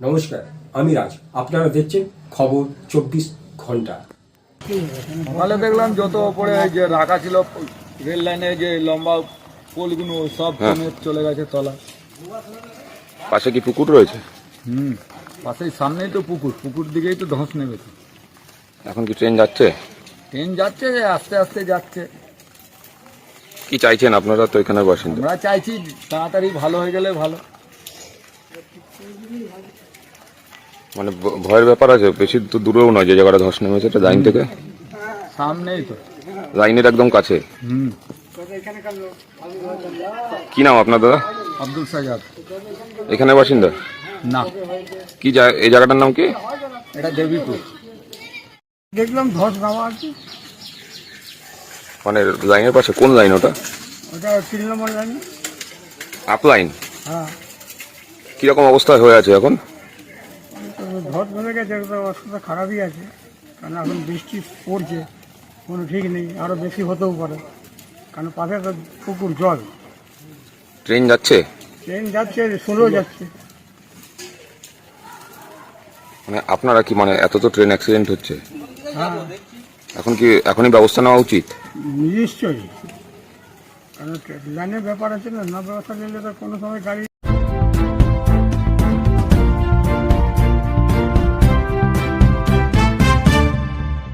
নমস্কার আমি রাজ। আপনারা দেখছেন খবর চব্বিশ ঘণ্টা। সকালে দেখলাম যত ওপরে যে রাখা ছিল রেল লাইনে যে লম্বা পোলগুলো সব সমেত চলে গেছে তলা। পাশে কি পুকুর রয়েছে? হুম পাশেই সামনেই তো পুকুর পুকুর দিকেই তো ধস নেমেছে। এখন কি ট্রেন যাচ্ছে? ট্রেন যাচ্ছে যে আস্তে আস্তে যাচ্ছে। কি চাইছেন আপনারা? তো এখানে বসেন। আমরা চাইছি তাড়াতাড়ি ভালো হয়ে গেলে ভালো। মানে ভয়ের ব্যাপার আছে বেশি তো দূরেও নয় যে জায়গাটা ধস নেমেছে এটা লাইন থেকে? সামনেই তো। লাইনের একদম কাছে? হুম। কি নাম আপনার দাদা? আব্দুল সাজাদ এখানে বাসিন্দা? না। কি এই জায়গাটার নাম কি? এটা দেবীপুর। দেখলাম ধস নামা আছে। মানে লাইনের পাশে কোন লাইন ওটা? ওটা তিন নম্বর লাইন। আপ লাইন হ্যাঁ। কীরকম অবস্থায় হয়ে আছে এখন? ধস নেমে গেছে অবস্থা খারাপই আছে। কারণ এখন বৃষ্টি পড়ছে কোনো ঠিক নেই আরও বেশি হতেও পারে। কারণ পাশে তো পুকুর জল। ট্রেন যাচ্ছে? ট্রেন যাচ্ছে স্লো যাচ্ছে। মানে আপনারা কি মানে এত তো ট্রেন অ্যাক্সিডেন্ট হচ্ছে? হ্যাঁ। এখন কি এখনই ব্যবস্থা নেওয়া উচিত? নিশ্চয়ই। কারণ লাইনের ব্যাপার আছে না না ব্যবস্থা নিলে তো কোনো সময় গাড়ি